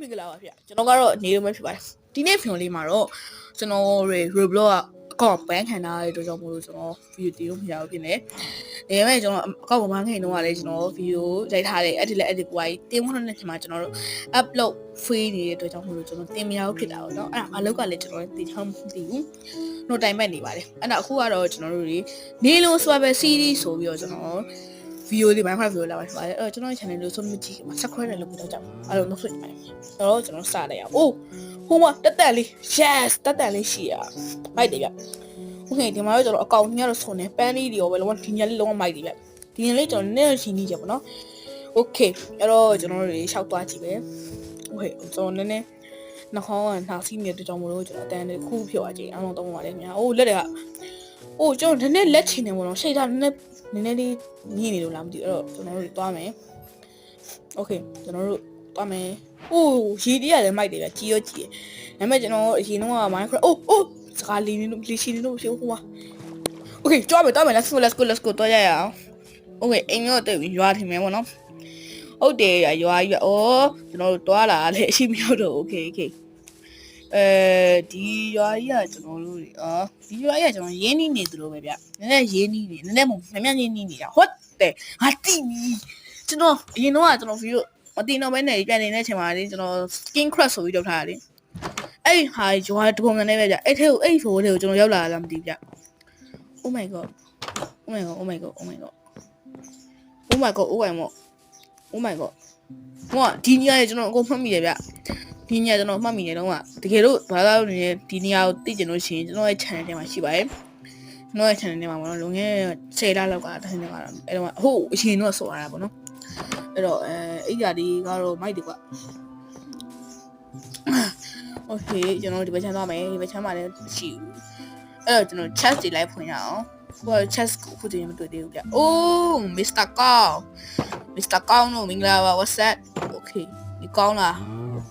မင်္ဂလာပါဗျကျွန်တော်ကတော့နေရုံပဲဖြစ်ပါတယ်ဒီနေ့ဗီဒီယိုလေးမှာတော့ကျွန်တော်တွေ Roblox ကအကောင့်ဘန်ခံထားတဲ့အတွက်ကြောင့်မို့လို့ကျွန်တော်ဗီဒီယိုတီးလို့မရဘူးဖြစ်နေဒါပေမဲ့ကျွန်တော်အကောင့်ဘန်ခံနေတော့ကလည်းကျွန်တော်ဗီဒီယိုရိုက်ထားတယ်အဲ့ဒီလည်း edit ပွားကြီးတင်ဖို့တဲ့ချိန်မှာကျွန်တော်တို့ upload free နေတဲ့အတွက်ကြောင့်မို့လို့ကျွန်တော်တင်မရဘူးဖြစ်တာပေါ့နော်အဲ့ဒါအလုပ်ကလည်းကျွန်တော်တင်ချောင်းမသိဘူးတော့တိုင်မဲ့နေပါတယ်အဲ့ဒါအခုကတော့ကျွန်တော်တို့တွေနေလို့ swap series ဆိုပြီးတော့ကျွန်တော် ဗီဒီယိုလေး Minecraft ဗီဒီယိုလာပါဖြစ်ပါတယ်အဲ့တော့ကျွန်တော်ရဲ့ channel လို့ဆုံးမကြည့်မှာ subscribe လည်းလုပ်ပြီးတော့ကြောက်အဲ့လိုလုပ်ဆွေးပါတယ်အဲ့တော့ကျွန်တော်စလိုက်အောင်အိုးဟိုမှာတက်တက်လေး yes တက်တက်လေးရှိရမိုက်တယ်ဗျโอเคဒီမှာတော့ကျွန်တော်အကောင့်ကြီးကတော့ဆုံနေပန်းလေးတွေရောပဲလုံးဝဒီညလေးလုံးဝမိုက်တယ်ဗျဒီညလေးကျွန်တော်နည်းနည်းရှင်းနေကြပါတော့โอเคအဲ့တော့ကျွန်တော်တို့ရှောက်သွားကြည့်ပဲโอเคကျွန်တော်နည်းနည်းနှာခေါင်းကနှာစီးနေတဲ့ကြောင့်မလို့ကျွန်တော်အတန်းလေးခုဖြော်သွားကြည့်အောင်တော့တော့ပါတယ်ခင်ဗျာအိုးလက်တွေကအိုးကျွန်တော်နည်းနည်းလက်ချင်နေပါတော့ရှိတာနည်းနည်း နည်းနည်းလေးညင်နေလို့လားမသိဘူးအဲ့တော့ကျွန်တော်တို့သွားမယ်โอเคကျွန်တော်တို့သွားမယ်အိုးရေတည်းရတယ်မိုက်တယ်ဗျကြီးရောကြီးတယ်ဒါပေမဲ့ကျွန်တော်အရင်တော့ Minecraft အိုးအိုးစကားလေးနေလို့လေးရှိနေလို့ရှိဟိုမှာโอเคကြွားမယ်တွားမယ် let's go let's go let's go တွားရရအောင်โอเคအိမ်ရောတွေ့ပြီရွာထင်မယ်ပေါ့နော်ဟုတ်တယ်ရွာရွာဩကျွန်တော်တို့တွားလာလေအရှိမရောက်တော့ okay okay အဲဒီရွာကြီးကကျွန်တော်တို့တွေအာဒီရွာကြီးကကျွန်တော်ရင်းနှီးနေသလိုပဲဗျနည်းနည်းရင်းနှီးနေနည်းနည်းမမြမြရင်းနှီးနေတာဟုတ်တယ်ငါတိပြီကျွန်တော်အရင်တော့ကကျွန်တော်ဗီဒီယိုမတင်တော့ဘဲနဲ့ပြန်နေတဲ့ချိန်မှာလေကျွန်တော် skin crush ဆိုပြီးလုပ်ထားတာလေအဲ့ဟာရွာတပုံကနေပဲဗျအဲ့ထဲကိုအဲ့ဖိုးထဲကိုကျွန်တော်ရောက်လာတာမသိဘူးဗျ Oh my god Oh my god Oh my god Oh my god Oh my god Oh my god Oh my god ဟိုကဒီညရဲ့ကျွန်တော်အကုန်မှတ်မိတယ်ဗျ ဒီညကျွန်တော်မှတ်မိတယ်တော့ကတကယ်လို့ဘာသာလို့နေဒီနေရာကိုသိကျင်လို့ရှိရင်ကျွန်တော်ရဲ့ channel ထဲမှာရှိပါတယ်ကျွန်တော်ရဲ့ channel ထဲမှာပေါ့နော်လုံခဲ့10လလောက်ကတစ်နှစ်ကတော့အဲ့တော့ဟိုအရင်တော့ဆော်ရတာပေါ့နော်အဲ့တော့အဲအဲ့ကြဒီကတော့မိုက်တယ်ကွโอเคကျွန်တော်ဒီဘက်ချမ်းသွားမယ်ဒီဘက်ချမ်းမှာလည်းရှိဘူးအဲ့တော့ကျွန်တော် chest တွေလိုက်ဖွင့်ရအောင်ဟို chest ကိုခုတည်းမတွေ့သေးဘူးဗျအိုး Mr. Cow Mr. Cow တို့မင်္ဂလာပါ what's that okay ဒီကောင်းလား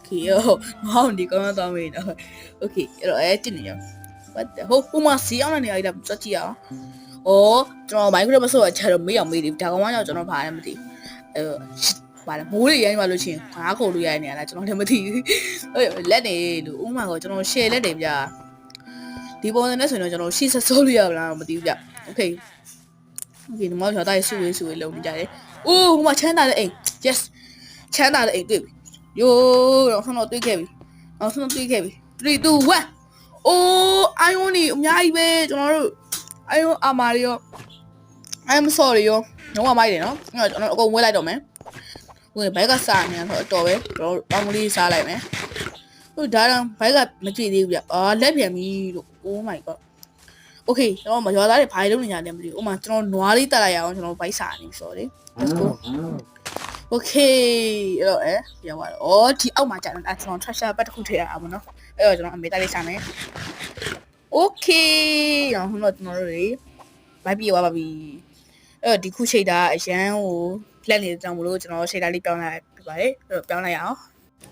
okay ဟိုငေါ့ဒီကောင်းတော့မေးတော့ okay အဲ့တော့အဲ့တင်နေရ what the ဟိုဟိုမှာစီအောင်နေရတာစက်ကြည့်အောင်ဩကျွန်တော် Minecraft မဆိုတော့ချက်တော့မေးအောင်မေးတယ်ဒါကောင်မှကြောင့်ကျွန်တော်ဘာလဲမသိအဲဘာလဲမိုးတွေရိုင်းပါလို့ချင်းငါးခုံလို့ရိုင်းနေရတာကျွန်တော်လည်းမသိဘူးဟုတ်လက်နေလို့ဥမာကကျွန်တော် share လက်တယ်ဗျာဒီပုံစံနဲ့ဆိုရင်တော့ကျွန်တော်ရှေ့ဆက်စိုးလို့ရလားမသိဘူးဗျ okay okay ဒီမှာကျွန်တော်တိုက်ဆူရေးဆူရေးလုပ်နေကြတယ်အိုးဟိုမှာချမ်းသာတဲ့အိမ် yes ချမ်းသာတဲ့အိမ်တွေ့ပြီ ယိုးတော့ဆုံးတော့တွေးခဲ့ပြီအောင်ဆုံးတော့တွေးခဲ့ပြီ3 2 1အိုးအိုင်ဝွန်นี่အများကြီးပဲကျွန်တော်တို့အိုင်ဝွန်အာမာရီရော I'm sorry ရောလုံးဝမိုက်တယ်နော်အဲ့တော့ကျွန်တော်အကုန်ဝဲလိုက်တော့မယ်ဝင်ဘိုက်ကစားနေတော့အတော်ပဲကျွန်တော်တောင်းကလေးစားလိုက်မယ်ဟိုဒါတော့ဘိုက်ကမကြည့်သေးဘူးဗျအာလက်ပြန်ပြီလို့ oh my god okay ကျွန်တော်မရွာသားတွေဘာလုပ်နေကြလဲမသိဘူးဥမာကျွန်တော်နွားလေးတက်လိုက်ရအောင်ကျွန်တော်ဘိုက်စားနေ sorry let's go okay အဲ့တော့အဲပြောသွားတော့ဩဒီအောက်မှာကြာတော့ကျွန်တော် treasure ဘတ်တစ်ခုထည့်ရအောင်နော်အဲ့တော့ကျွန်တော်အမေတက်လေးစားမယ် okay ရောဟိုတော့ကျွန်တော်တို့တွေဘိုက်ပြေသွားပါပြီအဲ့တော့ဒီခုရှိတာအရန်ဟိုလက်နေတဲ့ကြောင့်မလို့ကျွန်တော်ရှိတာလေးပြောင်းလိုက်ပြပါတယ်အဲ့တော့ပြောင်းလိုက်ရအောင်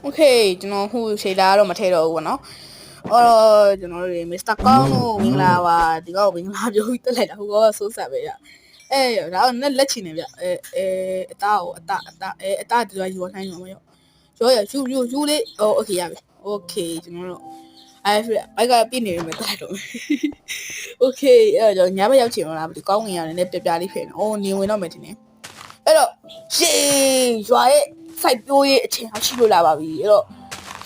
okay ကျွန်တော်ဟိုရှိတာကတော့မထည့်တော့ဘူးပေါ့နော်အော်ကျွန်တော်တို့မစ္စတာကောင်းတို့မင်္ဂလာပါဒီကောမင်္ဂလာပြောပြီးတက်လိုက်တာဟိုကောဆိုးဆက်ပဲရ အဲဒါကနဲ့လက်ချင်နေဗျအဲအဲအသားကိုအသားအသားအဲအသားဒီလိုရောထိုင်းရောမရောရောရယူယူယူလေးโอเคရပြီโอเคကျွန်တော်တို့အဲဘိုက်ကပြည့်နေပြီတိုက်တော့โอเคအဲ့တော့ညဘက်ရောက်ချင်တော့လားဒီကောင်းငင်ရတယ်နဲ့ပြပြလေးဖြစ်နေအိုးနေဝင်တော့မယ်ထင်တယ်အဲ့တော့ရှေးရွာရဲ့စိုက်ပျိုးရေးအချိန်အောင်ရှိလို့လာပါပြီအဲ့တော့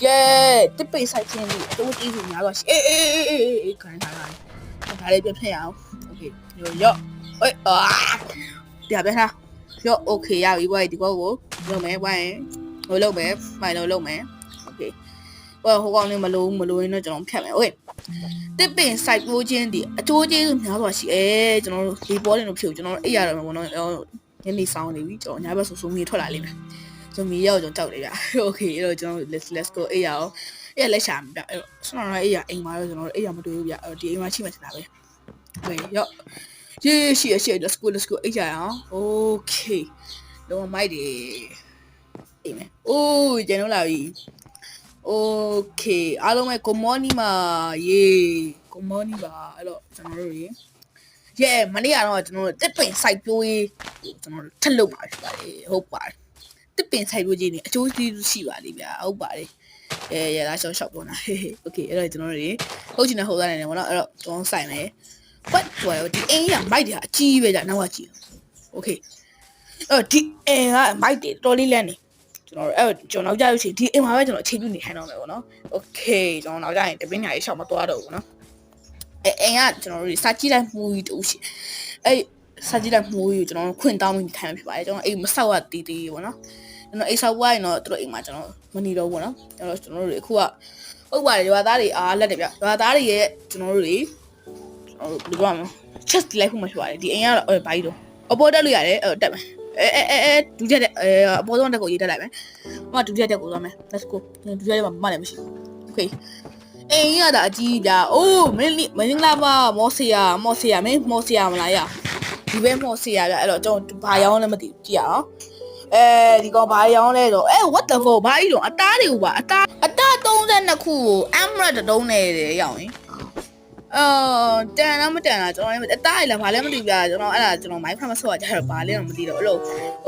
yeah တစ်ပိတ်ဆိုင်ချင်းလေးအတူတူကြီးများတော့အေးအေးအေးအေးအေးခိုင်းထားတာဒါလေးပြဖြစ်အောင် okay ရောရော အေးအာပြပြထားရော okay ရပြီဘွားဒီကောကိုလုပ်မယ်ဘွားရင်ဟိုလုပ်မယ်မိုင်လို့လုပ်မယ် okay ဘွားဟိုကောင်လေးမလို့မလို့ရင်တော့ကျွန်တော်ဖြတ်မယ် okay တစ်ပင်စိုက်ပျိုးခြင်းဒီအကျိုးကျေးဇူးများစွာရှိအဲကျွန်တော်တို့ဒီပေါ်တင်လို့ဖြုတ်ကျွန်တော်တို့အိပ်ရတော့မှာပေါ့နော်ညနေဆောင်နေပြီကျွန်တော်ညဘက်ဆိုဆိုမီထွက်လာလိမ့်မယ်ဆိုမီရောက်ကျွန်တော်ကြောက်တယ်ဗျ okay အဲ့တော့ကျွန်တော် let's let's go အိပ်ရအောင်အဲ့လက်ရှာမှာဗျအဲ့တော့ဆွမ်းတော်အိပ်ရအိမ်မှာတော့ကျွန်တော်တို့အိပ်ရမတွေ့ဘူးဗျအဲ့တော့ဒီအိမ်မှာရှိမှထင်တာပဲဟေးရောက် ရေရှိရရှိ let's go let's go အိပ်ကြရအောင် okay တော့မိုက်တယ်အိမ်မယ်အိုးကျွန်တော်လာပြီ okay အားလုံးပဲ good morning ပါ yeah good morning ပါအဲ့တော့ကျွန်တော်တို့ရေ yeah မနေ့ကတော့ကျွန်တော်တို့တစ်ပင်စိုက်ပျိုးရေးကျွန်တော်တို့ထက်လုပ်ပါဖြစ်ပါတယ်ဟုတ်ပါတယ် တစ်ပင်ဆိုင်လို့ကြီးနေအကျိုးကျေးဇူးရှိပါလိမ့်ဗျာဟုတ်ပါလေအဲရလာရှော့ရှော့ပေါ်လာဟေးဟေးโอเคအဲ့တော့ကျွန်တော်တို့တွေဟုတ်ချင်တဲ့ဟုတ်သားနေတယ်ဗောနော်အဲ့တော့ကျွန်တော်ဆိုင်မယ် ဘတ်ဟိုဒီအင်းရမိုက်တွေအကြီးပဲကြာနောက်ကကြည့်โอเคအဲ့တော့ဒီအင်းကမိုက်တွေတော်လေးလန့်နေကျွန်တော်အဲ့ကျွန်တော်နောက်ကြရချင်းဒီအင်းမှာပဲကျွန်တော်အခြေပြုနေခိုင်းတော့မယ်ဗောနော်โอเคကျွန်တော်နောက်ကြရင်တပင်းညာရေးရှောက်မသွားတော့ဘူးနော်အဲအင်းကကျွန်တော်တို့စာကြည့်လိုက်မှုတူရှိအဲ့စာကြည့်လိုက်မှုကိုကျွန်တော်ခွင့်တောင်းပြီးထိုင်ဖြစ်ပါတယ်ကျွန်တော်အိမ်မဆောက်ရတီးတီးဗောနော်ကျွန်တော်အိမ်ဆောက်ဝိုင်းတော့သူတို့အိမ်မှာကျွန်တော်မနေတော့ဘူးဗောနော်ကျွန်တော်ကျွန်တော်တို့အခုကဟုတ်ပါတယ်ရွာသားတွေအားလက်တယ်ဗျရွာသားတွေရဲ့ကျွန်တော်တို့တွေ ကျွန်တော်တို့ဘယ်လိုပြောမလဲ chest လိုက်ဖို့မှဖြစ်ပါတယ်ဒီအိမ်ကတော့အဲဘာကြီးတော့အပေါ်တက်လို့ရတယ်အဲတက်မယ်အဲအဲအဲအဲဒုတိယတက်အဲအပေါ်ဆုံးတက်ကိုရေးတက်လိုက်မယ်ဟိုကဒုတိယတက်ကိုသွားမယ် let's go ဒုတိယတက်မှာမမလည်းမရှိဘူး okay အိမ်ရတာအကြီးပြအိုးမင်းမင်းလာပါမော်ဆီယာမော်ဆီယာမင်းမော်ဆီယာမလားရဒီဘဲမော်ဆီယာပြအဲ့တော့ကျွန်တော်ဘာရောင်းလဲမသိဘူးကြည့်ရအောင်အဲဒီကောင်ဘာရောင်းလဲတော့အဲ what the fuck ဘာကြီးတော့အသားတွေကိုပါအသားအသား32ခုကို emerald တုံးနေတယ်ရောက်ရင် အော်တန်လားမတန်လားကျွန်တော်လည်းအသားရလားဘာလဲမသိဘူးပြကျွန်တော်အဲ့ဒါကျွန်တော် Minecraft မဆော့ကြတော့ဘာလဲတော့မသိတော့အဲ့လို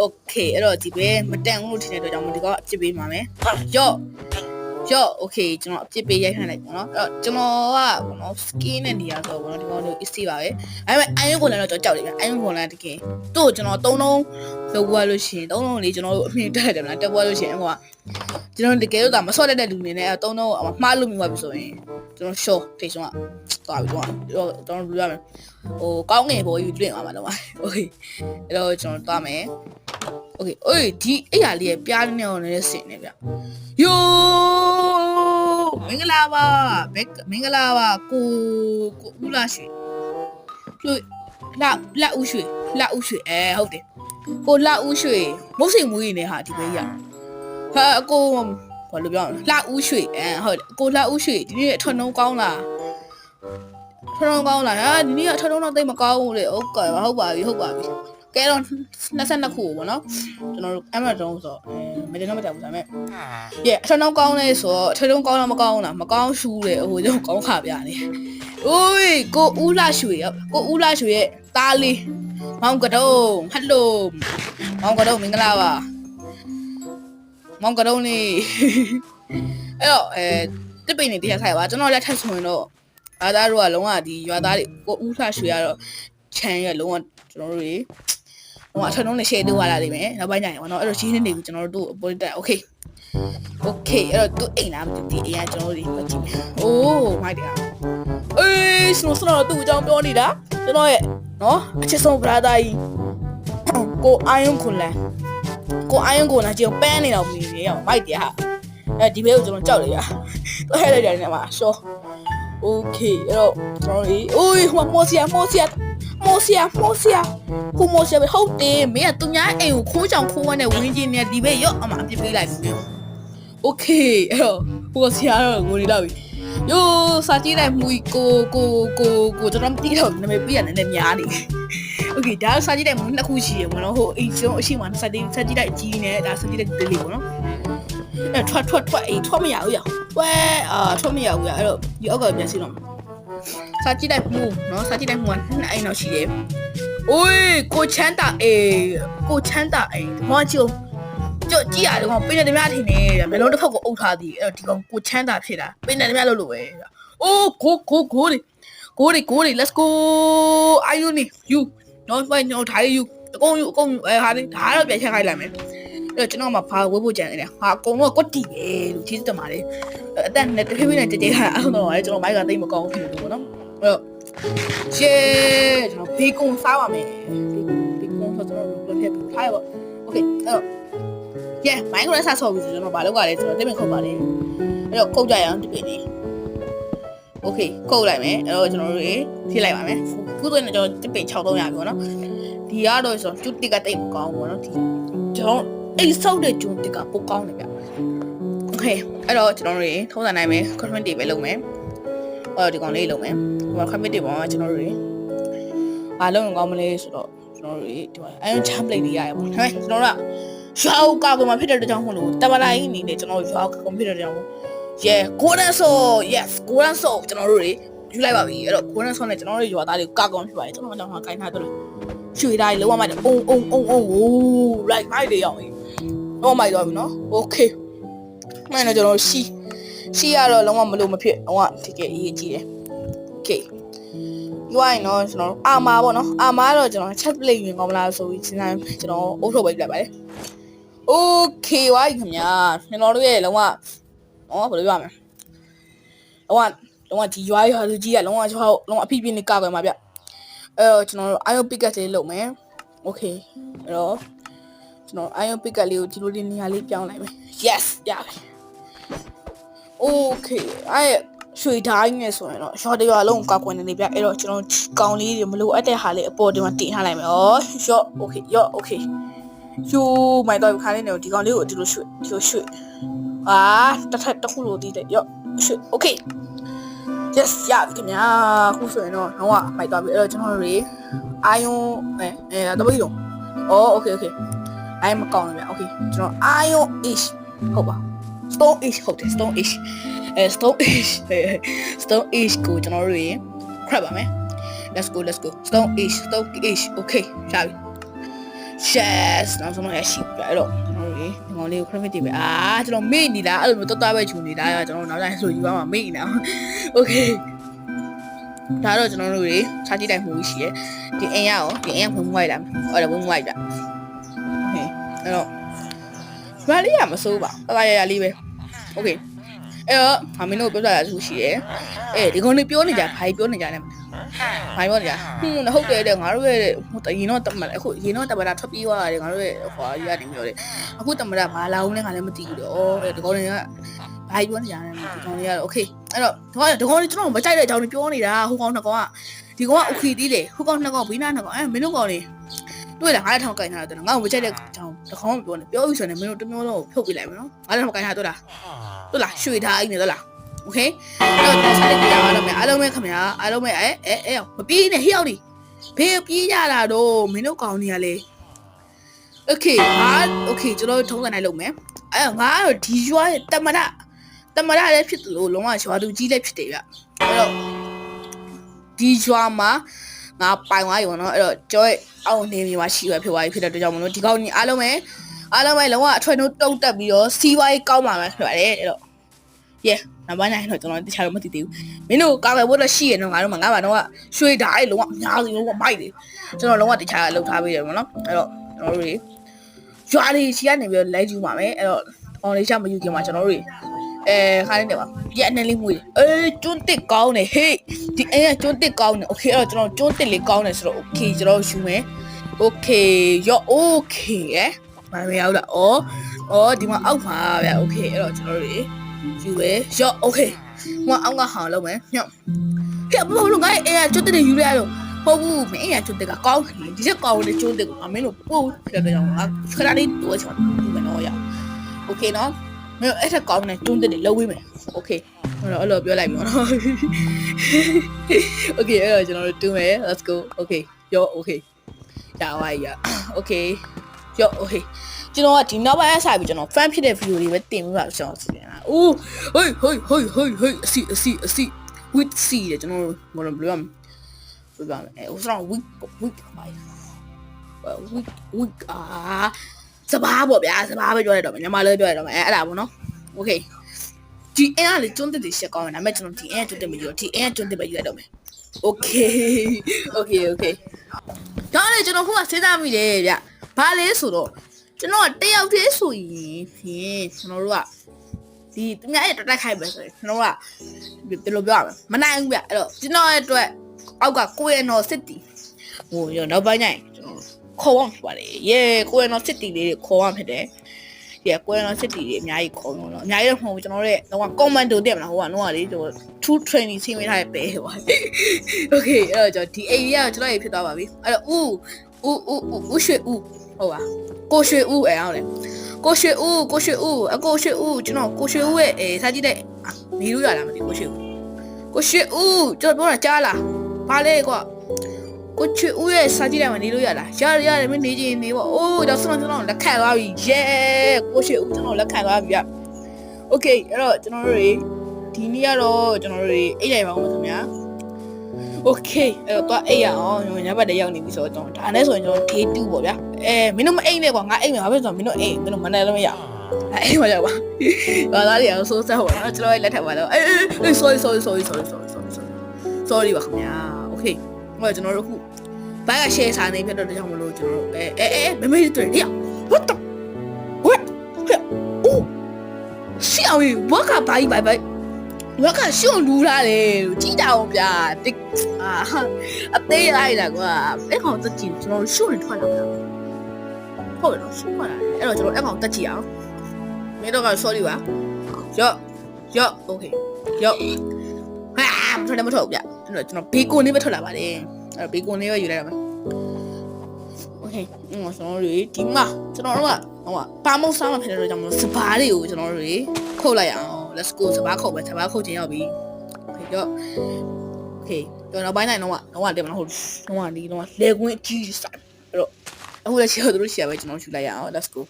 okay အဲ့တော့ဒီဘဲမတန်ဘူးလို့ထင်တဲ့အတွက်ကြောင့်ဒီကောင်အပြစ်ပေးမှာမယ်ရော့ ရော့ okay ကျွန်တော်အပြစ်ပေးရိုက်ခိုင်းလိုက်ပေါ့နော်အဲ့တော့ကျွန်တော်ကဘောနော် skin နဲ့နေရဆိုဘောနော်ဒီကောင်လေး easy ပါပဲအဲ့မဲ့ iron ကိုလည်းတော့ကြောက်တယ်ဗျ iron ကိုလည်းတကယ်သူ့ကိုကျွန်တော်သုံးလုံးလောက်ပွားလို့ရှိရင်သုံးလုံးလေးကျွန်တော်တို့အမြင်တက်တယ်မလားတက်ပွားလို့ရှိရင်ဟိုကကျွန်တော်တကယ်လို့ဒါမဆော့တတ်တဲ့လူနေနဲ့အဲ့သုံးလုံးအမှားလို့မိသွားပြီဆိုရင်ကျွန်တော် short တေဆုံးကသွားပြီတော့တော့ကျွန်တော်ပြောရမယ်ဟိုကောင်းငယ်ပေါ်ယူတွေ့မှာပါတော့โอเคအဲ့တော့ကျွန်တော်သွားမယ်โอเคအေးဒီအဲ့ရလေးရဲ့ပြားနေအောင်လည်းဆင်နေဗျယို မင်္ဂလာပါမင်္ဂလာပါကိုကိုဦးလာရွှေလို့လာလာဦးရွှေလာဦးရွှေအဲဟုတ်တယ်ကိုလာဦးရွှေမုတ်စိန်မွေးနေဟာဒီဘေးရဟာအကိုဘာလို့ပြောလဲလာဦးရွှေအဲဟုတ်တယ်ကိုလာဦးရွှေဒီနေ့အထွန်းနှုံးကောင်းလားထွန်းနှုံးကောင်းလားဟာဒီနေ့အထွန်းနှုံးတော့တိတ်မကောင်းဘူးလေဟုတ်ကဲ့ဟုတ်ပါပြီဟုတ်ပါပြီ ကဲတော့22ခုပေါ့နော်ကျွန်တော်တို့အမတုံးဆိုအဲမတင်တော့မတက်ဘူးဒါပေမဲ့ရဲ့အထနှောင်းကောင်းလဲဆိုတော့အထနှောင်းကောင်းလားမကောင်းလားမကောင်းရှူးတယ်ဟိုကျွန်တော်ကောင်းခါပြနေ။အိုးကိုဦးလာရွှေရကိုဦးလာရွှေရဲ့တားလေးမောင်ကတုံးဟယ်လိုမောင်ကတုံးမင်္ဂလာပါမောင်ကတုံးလေးအဲ့တော့အဲတစ်ပိန်နေတရားဆိုင်ပါကျွန်တော်လက်ထက်ဆိုရင်တော့အာသားတို့ကလုံးဝဒီရွာသားတွေကိုဦးလာရွှေရတော့ချမ်းရလုံးဝကျွန်တော်တို့တွေ ဟိုအထနှောင်းနဲ့ share လုပ်ရတာလိမ့်မယ်နောက်ပိုင်းညရင်ပေါ့နော်အဲ့တော့ရှင်းနေနေပြီကျွန်တော်တို့အပေါ်တက် okay okay အဲ့တော့သူအိမ်လားမသိဒီအိမ်ကကျွန်တော်တို့ပတ်ကြည့်မယ်။အိုးမိုက်တယ်။အေးစနိုစနိုသူ့အကြောင်းပြောနေတာကျွန်တော်ရဲ့နော်အချစ်ဆုံး brother ကြီးကိုအိုင်ယွန်ခွန်လန်ကိုအိုင်ယွန်ကိုနာကြည့်ပန်းနေတော့မြည်နေရအောင်မိုက်တယ်ဟာအဲဒီဘေးကိုကျွန်တော်ကြောက်လိုက်ရ။တော့ဟဲ့လိုက်တယ်နေမှာရှော okay အဲ့တော့ကျွန်တော်တို့အိုးဟိုမော်စီယာမော်စီယာ မော်စီယာမော်စီယာကိုမော်စီယာပဲဟုတ်တယ်မင်းကသူများအိမ်ကိုခိုးချောင်ခိုးဝန်းနဲ့ဝင်းကြီးနေဒီဘေးရော့အမအပြစ်ပေးလိုက်ပြီ โอเคအဲ့တော့ဟိုဆရာတော့ငိုနေတော့ပြီယိုးစာကြည့်လိုက်မှုကိုကိုကိုကိုကျွန်တော်မသိတော့နာမည်ပြရနေနေများနေโอเคဒါစာကြည့်လိုက်မှုနှစ်ခုရှိရမနော်ဟိုအိမ်ကျုံအရှိမစာကြည့်စာကြည့်လိုက်ကြီးနေဒါစာကြည့်လိုက်ဒလီပေါ့နော်အဲ့ထွက်ထွက်ထွက်အေးထွက်မရဘူးရဝဲအာထွက်မရဘူးရအဲ့တော့ဒီအောက်ကပြန်စီတော့ စာကြည့်လိုက်မှုနော်စာကြည့်လိုက်မှုကနှစ်အိမ်တော့ရှိတယ်။အိုးကိုချမ်းတာအေးကိုချမ်းတာအေးဟောချိုကြကြည့်ရတော့ပင်တယ်များထင်နေတယ်ဘယ်လုံးတစ်ခုကိုအုပ်ထားသည်အဲ့တော့ဒီကောင်ကိုချမ်းတာဖြစ်တာပင်တယ်များလို့လို့ပဲအိုးကိုကိုကိုလေကိုလေကိုလေ let's go are you me you no wait no ထား you အကုန်ယူအကုန်ယူအဲဟာလေဒါတော့ပြန်ချက်ခိုင်းလိုက်မယ်အဲ့တော့ကျွန်တော်မှဘာဝေးဖို့ကြံနေလဲဟာအကုန်လုံးကွက်တီပဲလို့ကျေးဇူးတင်ပါတယ်အသက်နဲ့တဖြည်းဖြည်းနဲ့တကြဲဟာအောင်တော့ကျွန်တော်မိုက်ကတိတ်မကောင်းဘူးဖြစ်လို့ပေါ့နော် တော့ရှေ့ကျွန်တော်ဘေကွန်စားပါမယ်ဘေကွန်ဆိုတော့ကျွန်တော်ဘယ်လိုထည့်ပြီးထားရပါ Okay အဲ့တော့ yeah မိုင်းကလည်းစားဆော့ပြီးကျွန်တော်ဘာလုပ်ရလဲကျွန်တော်တိတ်မခုတ်ပါနဲ့အဲ့တော့ခုတ်ကြရအောင်ဒီပြင်လေး Okay ခုတ်လိုက်မယ်အဲ့တော့ကျွန်တော်တို့ထိလိုက်ပါမယ်ခုဆိုရင်ကျွန်တော်တိတ်ပိတ်6300ပေါ့နော်ဒီကတော့ဆိုတော့ကျွတ်တိကတိတ်မကောင်းဘူးပေါ့နော်ဒီကျွန်တော်အိတ်ဆောက်တဲ့ကျွတ်တိကပိုကောင်းတယ်ဗျ Okay အဲ့တော့ကျွန်တော်တို့ထုံးစံနိုင်မယ် comment တွေပဲလုပ်မယ် အော်ဒီကောင်လေးလုပ်မယ်ဟိုမှာ commit တွေပေါ့ကျွန်တော်တို့တွေဘာလုပ်ရင်ကောင်းမလဲဆိုတော့ကျွန်တော်တို့တွေဒီမှာအဲ template တွေရရပေါ့ဒါပေမဲ့ကျွန်တော်တို့ကရွာကိုကာကွယ်မှာဖြစ်တဲ့တကြောင်မို့လို့တမလာကြီးအနေနဲ့ကျွန်တော်ရွာကိုကာကွယ်ဖြစ်တဲ့တကြောင်မို့ yeah golden soul yes golden soul ကျွန်တော်တို့တွေယူလိုက်ပါပြီအဲ့တော့ golden soul နဲ့ကျွန်တော်တို့ရွာသားတွေကိုကာကွယ်ဖြစ်ပါတယ်ကျွန်တော်တို့ကတော့ခိုင်းထားတယ်ရွှေသားကြီးလုံးဝမတယ်အုံအုံအုံအုံဝိုး right right တွေရောက်ပြီ oh my god နော် okay မှန်တယ်ကျွန်တော်ရှိ ရှိရတော့လုံးဝမလို့မဖြစ်လုံးဝတကယ်အရေးကြီးတယ် okay ပြောရရင်တော့ကျွန်တော်အာမာပေါ့နော်အာမာတော့ကျွန်တော် chat play ဝင်ကောင်းမလားဆိုပြီးစဉ်းစားကျွန်တော်အုပ်ထုတ်ပေးပြပါတယ် okay ဝိုင်းခင်ဗျာကျွန်တော်တို့ရဲ့လုံးဝဟောဘယ်လိုပြောမလဲလုံးဝလုံးဝဒီရွာရွာလူကြီးကလုံးဝကျွန်တော်လုံးဝအဖိပြင်းနေကောက်ွယ်မှာဗျအဲတော့ကျွန်တော်တို့ ion picket လေးလုပ်မယ် okay အဲ့တော့ကျွန်တော် ion picket လေးကိုဒီလိုလေးနေရာလေးပြောင်းလိုက်မယ် yes ရပါတယ် okay အဲ့ရွှေဓာတ်နဲ့ဆိုရင်တော့ short ရွာလုံးကောက်ကွယ်နေနေဗျအဲ့တော့ကျွန်တော်ကောင်းလေးတွေမလို့အပ်တဲ့ဟာလေးအပေါ်တင်မှာတင်ထားလိုက်မယ်ဩ short okay ရော့ okay ယူမိုက်တော့ခါလေးနေဒီကောင်လေးကိုဒီလိုရွှေဒီလိုရွှေအာတစ်ထပ်တစ်ခုလိုတည်တယ်ရော့ရွှေ okay yes ရပြီခင်ဗျာအခုဆိုရင်တော့တော့မိုက်သွားပြီအဲ့တော့ကျွန်တော်တို့တွေအာယုံအဲအဲတပိတော့ဩ okay okay အိုင်မကောင်းဘူးဗျ okay ကျွန်တော် iron ish ဟုတ်ပါ stone ish ဟုတ်တယ် stone ish အဲ stone ish stone ish ကိုကျွန်တော်တို့တွေ crap ပါမယ် let's go let's go stone ish stone ish okay ရပြီ yes နောက်ဆုံးတော့ရရှိပြအဲ့တော့ကျွန်တော်တို့ဒီငေါလေးကို credit တွေပဲအာကျွန်တော်မေ့နေတာအဲ့လိုမျိုးတော်တော်ပဲခြုံနေတာကျွန်တော်နောက်တိုင်းဆိုယူပါမှာမေ့နေတာ okay ဒါတော့ကျွန်တော်တို့တွေခြားကြည့်တိုင်းမှုရှိရယ်ဒီအိမ်ရရောဒီအိမ်ကဝင်မွိုက်လာဟုတ်တယ်ဝင်မွိုက်ပြ okay အဲ့တော့ဘာလေးရမစိုးပါအသာရရလေးပဲ okay အဲ့တော့ဟာမင်းတို့ပြောပြတာသူရှိတယ်အဲဒီကောင်လေးပြောနေကြဘာပြောနေကြလဲမဘာပြောနေကြဟွန်းဟုတ်တယ်တဲ့ငါတို့ရဲ့ဟိုတရင်တော့တမအခုရင်တော့တမတာထွက်ပြေးသွားတယ်ငါတို့ရဲ့ဟိုကြီးကနေပြောတယ်အခုတမတာဘာလာဦးလဲငါလည်းမသိဘူးတော့အဲဒီကောင်လေးကဘာပြောနေကြလဲဒီကောင်လေးကတော့ okay အဲ့တော့ဒီကောင်ဒီကောင်လေးကျွန်တော်မကြိုက်တဲ့အကြောင်းပြောနေတာဟိုကောင်နှစ်ကောင်ကဒီကောင်က okay သေးတယ်ဟိုကောင်နှစ်ကောင်ဘီနာနှစ်ကောင်အဲမင်းတို့ကောင်လေးတွေ့လားငါလည်းထောင်ကိုင်ထားတယ်ငါ့ကိုမကြိုက်တဲ့အကြောင်း တခေါင်းမပြောနဲ့ပြောယူဆိုရင်မင်းတို့တမျိုးလုံးကိုဖြုတ်ပြလိုက်မယ်နော်ငါလည်းထောင်ကိုင်ထားတွေ့လားတွေ့လားရွှေထားအိနေတွေ့လားโอเคအဲ့တော့ဆက်လက်ကြည့်ရအောင်မယ်အားလုံးပဲခင်ဗျာအားလုံးပဲအဲအဲအဲမပြေးနဲ့ဟိရောက်ဒီဘေးပြေးကြတာတော့မင်းတို့ကောင်းနေရလေโอเคငါโอเคကျွန်တော်ထုံးစံတိုင်းလုပ်မယ်အဲငါကတော့ဒီရွာရဲ့တမရတမရလည်းဖြစ်တယ်လို့လုံးဝရွာသူကြီးလည်းဖြစ်တယ်ဗျအဲ့တော့ဒီရွာမှာ ငါပိုင်သွားပြီပေါ့နော်အဲ့တော့ကျော်ရဲ့အောက်နေမြေမှာရှိရဖြစ်သွားပြီဖြစ်တဲ့အတွက်ကြောင့်မလို့ဒီကောင်းကြီးအားလုံးပဲအားလုံးပဲလုံးဝအထွေနှုတ်တုံတက်ပြီးတော့စီးပွားရေးကောင်းပါမယ်ဖြစ်ပါတယ်အဲ့တော့ yeah နောက်ပိုင်းနိုင်တော့ကျွန်တော်တခြားတော့မသိသေးဘူးမင်းတို့ကာကွယ်ဖို့တော့ရှိရနော်ငါတို့မှငါမှတော့ရွှေဓာတ်လုံးဝအများကြီးလုံးဝမိုက်တယ်ကျွန်တော်လုံးဝတခြားလှုပ်ထားပေးတယ်ပေါ့နော်အဲ့တော့ကျွန်တော်တို့တွေရွာလေးရှိကနေပြီးတော့လိုက်ယူပါမယ်အဲ့တော့အောင်လေးချမယူခင်မှာကျွန်တော်တို့တွေ အဲခါလေးနေပါဒီအနေလေးမွေးအေးကျွန်းတစ်ကောင်းတယ်ဟေးဒီအဲကျွန်းတစ်ကောင်းတယ်โอเคအဲ့တော့ကျွန်တော်ကျွန်းတစ်လေးကောင်းတယ်ဆိုတော့โอเคကျွန်တော်ယူမယ်โอเคရောโอเคရယ်မမရောက်လားဩဩဒီမှာအောက်ပါဗျာโอเคအဲ့တော့ကျွန်တော်တို့တွေယူပဲရောโอเคဟိုအောက်ကဟောင်းလုံးမယ်ညော့ဟဲ့ဘလို့ငါအဲကျွန်းတစ်ယူရတော့ဟုတ်ဘူးမင်းရကျွန်းတက်ကကောင်းတယ်ဒီချက်ကောင်းတဲ့ကျွန်းတက်ကိုအမင်းတို့ပို့ဖြစ်တဲ့ကြောင့်ငါခဏလေးတိုးချင်တယ်မယ်တော့ရโอเคနော် 没有，哎，他搞呢，中间的老位没，OK，好了，好了，不要来嘛，OK，哎呀，就那对没，Let's go，OK，哟，OK，呀哇呀，OK，哟，OK，ကျွန်တော်ကဒီနောက်ပိုင်းအစားပြီးကျွန်တော် fan ဖြစ်တဲ့ video လေးပဲတင်ပြီးပါကျွန်တော်စီစဉ်တာ။အိုးဟိုဟိုဟိုဟိုဟိုအစီအစီအစီ with C တဲ့ကျွန်တော်ဘယ်လိုပြောမလဲ။ပြောမလဲ။အဲဥစား week week ပါ။ week week အာ စဘာပေါ့ဗျာစဘာပဲပြောရတော့မယ်ညီမလည်းပြောရတော့မယ်အဲအဲ့ဒါပေါ့နော်။ okay ဒီအဲကလေကျွန်းတက်တွေရှက်ကောင်းတယ်ဒါပေမဲ့ကျွန်တော်ဒီအဲကျွန်းတက်မယူတော့ဒီအဲကျွန်းတက်ပဲယူရတော့မယ်။ okay okay okay ဒါလည်းကျွန်တော်ခုကစဉ်းစားမိတယ်ဗျ။ဘာလဲဆိုတော့ကျွန်တော်တယောက်တည်းဆိုရင်ဖြင့်ကျွန်တော်တို့ကဒီသူများရဲ့တက်တက်ခိုက်ပဲဆိုရင်ကျွန်တော်ကဘယ်လိုပြောရမလဲမနိုင်ဘူးဗျအဲ့တော့ကျွန်တော်ရဲ့အတွက်အောက်ကကိုရနော်စစ်တီဟိုရောနောက်ပိုင်းညရင်ကျွန်တော် ခေါ်အောင်ဖြစ်ပါတယ်ယေကိုရနော်စစ်တီလေးတွေခေါ်အောင်ဖြစ်တယ်ဒီကိုရနော်စစ်တီတွေအများကြီးခေါ်လို့တော့အများကြီးတော့မဟုတ်ဘူးကျွန်တော်တို့ရဲ့တော့ကွန်မန်ဒိုတက်မလားဟိုကတော့လေဟို2 training ဆင်းပေးထားတဲ့ပဲဟို Okay အဲ့တော့ကျွန်တော်ဒီ area ကကျွန်တော်ရေဖြစ်သွားပါပြီအဲ့တော့ဦးဦးဦးဦးရွှေဦးဟုတ်ပါကိုရွှေဦးအဲအောင်လေကိုရွှေဦးကိုရွှေဦးအကိုရွှေဦးကျွန်တော်ကိုရွှေဦးရဲ့အဲစားကြည့်တဲ့နေလို့ရလားမသိကိုရွှေဦးကိုရွှေဦးကျွန်တော်ပြောတာကြားလားဘာလဲကွာ ကိုရွှေဦးရဲ့စားကြည့်တဲ့မှာနေလို့ရလားရရရတယ်မင်းနေချင်းနေပေါ့အိုးတော့ကျွန်တော်ကျွန်တော်လက်ခံသွားပြီယေကိုရွှေဦးကျွန်တော်လက်ခံသွားပြီဗျโอเคအဲ့တော့ကျွန်တော်တို့တွေဒီနေ့ကတော့ကျွန်တော်တို့တွေအိတ်လိုက်ပါဦးမယ်ခင်ဗျာ okay အဲ့တော့သွားအိတ်ရအောင်ညဘက်တည်းရောက်နေပြီဆိုတော့ဒါနဲ့ဆိုရင်ကျွန်တော် day 2ပေါ့ဗျာအဲမင်းတို့မအိတ်နဲ့ကွာငါအိတ်မယ်ဘာဖြစ်လို့မင်းတို့အိတ်မင်းတို့မနဲ့လည်းမရအဲ့အိတ်မရပါဘာသာတွေအောင်စိုးစားပါတော့ကျွန်တော်လက်ထပ်ပါတော့အေးအေး sorry sorry sorry sorry sorry sorry sorry ပါခင်ဗျာ okay ဟိုကျွန်တော်တို့ခုဘိုက်က share စာနေဖြစ်တော့တကြောင်မလို့ကျွန်တော်တို့အဲအဲအဲမမေးတွေ့ရ what the what အိုးရှေ့အောင်ဝါကဘိုင်ဘိုင်ဘိုင်ဝါကရှုံလူလာလေကြည့်ကြအောင်ဗျာတစ်အာအသေးလိုက်တာကွာအဲ့ကောင်တက်ကြည့်ကျွန်တော်ရှုံနေထွက်လာတာဟုတ်တယ်ရှုံထွက်လာတယ်အဲ့တော့ကျွန်တော်အဲ့ကောင်တက်ကြည့်အောင်မင်းတို့က sorry ပါရော့ရော့ okay ရော့ ဟာမထွက်တယ်မထွက်ဘူးဗျကျွန်တော်ကျွန်တော်ဘေးကွန်လေးပဲထွက်လာပါတယ်အဲ့တော့ဘေးကွန်လေးပဲယူလိုက်ရမယ် okay ဟိုကျွန်တော်တို့ဒီမှာကျွန်တော်တို့ကဟိုပါမုတ်စားမှဖြစ်တဲ့တော့ကြောင့်မလို့စပါးတွေကိုကျွန်တော်တို့ခုတ်လိုက်အောင် let's go စပါးခုတ်ပဲစပါးခုတ်ခြင်းရောက်ပြီ okay ရော okay ကျွန်တော်ဘိုင်းနိုင်တော့တော့တယ်မဟုတ်တော့ဒီတော့လေကွင်းအကြီးစား အဲ့တော့အခုလည်းချေတို့ရှာပဲကျွန်တော်ယူလိုက်ရအောင် let's go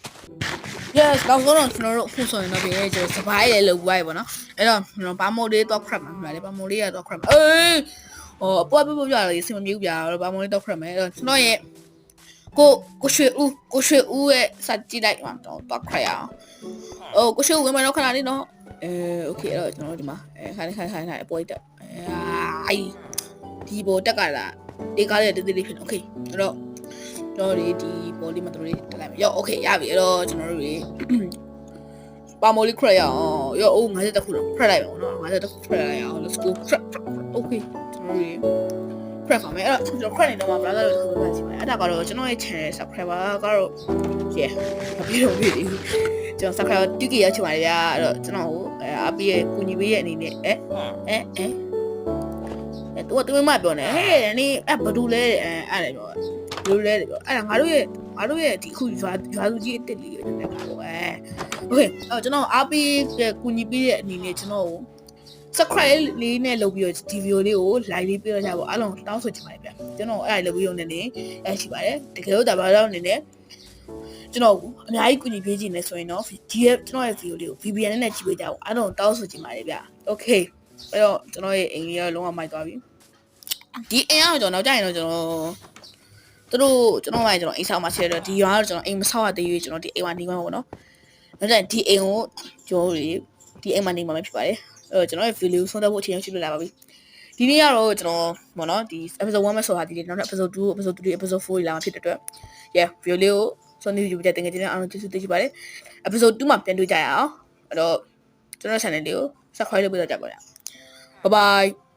yes တော့ဆိုတော့ကျွန်တော်တို့အခုဆိုရင်တော့ပြင်ကျွန်တော်စပါးရဲ့လောက်ပါပေါ့နော်အဲ့တော့ကျွန်တော်ဘာမို့လေးတော့ crap မှာလေဘာမို့လေးကတော့ crap အေးဟိုပွားပွားပြရလေစင်မမြူးပြတော့ဘာမို့လေးတော့ crap မယ်အဲ့တော့ကျွန်တော်ရဲ့ကိုကိုရွှေဦးကိုရွှေဦးရဲ့စကြည့်လိုက်မှာတော့တော့ခရအောင်။အိုးကိုရွှေဦးဝင်မတော့ခဏလေးနော်။အဲโอเคအဲ့တော့ကျွန်တော်ဒီမှာအဲခိုင်ခိုင်ခိုင်ခိုင်အပေါ်တက်။အဲအိုင်ဒီပေါ်တက်ကလာဒီကားလေးတည်တည်လေးဖြစ်โอเคအဲ့တော့ ကျွန်တော်ဒီဒီပေါ်လေးမှာတို့လေးတက်လိုက်မယ်။ရောโอเคရပြီအဲ့တော့ကျွန်တော်တို့တွေပါမိုလီခရရအောင်ရောအိုး50တက်ခုတော့ခရလိုက်ပါဦးနော်50တက်ခုခရလိုက်အောင် let's go ခရโอเคကျွန်တော်တို့ခရက်ပါမယ်အဲ့တော့ကျွန်တော်ခရက်နေတော့မှာ brother တို့တစ်ခုပဲရှိပါတယ်အဲ့ဒါကတော့ကျွန်တော်ရဲ့ channel subscriber ကတော့ yeah မပြီးတော့ပြီကျွန်တော် subscriber 2k ရောက်ချင်ပါတယ်ဗျာအဲ့တော့ကျွန်တော်ဟိုအပီရဲ့ကူညီပေးရဲ့အနေနဲ့အဲအဲအဲအဲတူတူမပြောနေဟဲ့နေအဘဒူလဲအဲအဲ့ဒါပြော ဘဒူလဲပြောအဲ့ဒါငါတို့ရဲ့ငါတို့ရဲ့ဒီခုရွာရွာသူကြီးအစ်စ်လေးတွေနဲ့ပါပေါ့အဲโอเคအဲ့တော့ကျွန်တော်အပီရဲ့ကူညီပေးရဲ့အနေနဲ့ကျွန်တော် subscribe လေးနဲ့လုပ်ပြီးတော့ဒီ video လေးကို like လေးပေးတော့ကြပါအားလုံးတောင်းဆိုချင်ပါတယ်ဗျကျွန်တော်အဲ့ဒါလုပ်ပြီးရုံနဲ့နေအဲ့ရှိပါတယ်တကယ်လို့ဒါပါတော့အနေနဲ့ကျွန်တော်အများကြီးကူညီပေးခြင်းနဲ့ဆိုရင်တော့ဒီရဲ့ကျွန်တော်ရဲ့ video လေးကို VPN နဲ့ကြည့်ပေးကြပါအားလုံးတောင်းဆိုချင်ပါတယ်ဗျ okay အဲ့တော့ကျွန်တော်ရဲ့အိမ်ကြီးကလုံးဝမိုက်သွားပြီဒီအိမ်ကတော့ကျွန်တော်နောက်ကြရင်တော့ကျွန်တော် သူတို့ကျွန်တော်ကကျွန်တော်အိမ်ဆောက်မှာဆက်ရတော့ဒီရွာကတော့ကျွန်တော်အိမ်မဆောက်ရသေးဘူးကျွန်တော်ဒီအိမ်မှာနေမှာပေါ့နော်နောက်ကြရင်ဒီအိမ်ကိုကျွန်တော်ဒီအိမ်မှာနေမှာဖြစ်ပါတယ်အဲ့တော့ကျွန်တော်ရဲ့ video ဆုံးသက်ဖို့အချိန်ရောက်ရှိလာပါပြီဒီနေ့ကတော့ကျွန်တော်ဘောနော်ဒီ episode 1မှာဆိုတာဒီနေ့နောက်ထပ် episode 2 episode 3 episode 4လာမှာဖြစ်တဲ့အတွက် yeah video လေးကိုစွန်နေယူပြတဲ့တကယ်ချင်းအားလုံးကျေးဇူးတင်ပါတယ် episode 2မှာပြန်တွေ့ကြရအောင်အဲ့တော့ကျွန်တော် channel လေးကို subscribe လုပ်ပေးတော့ကြပါလား bye bye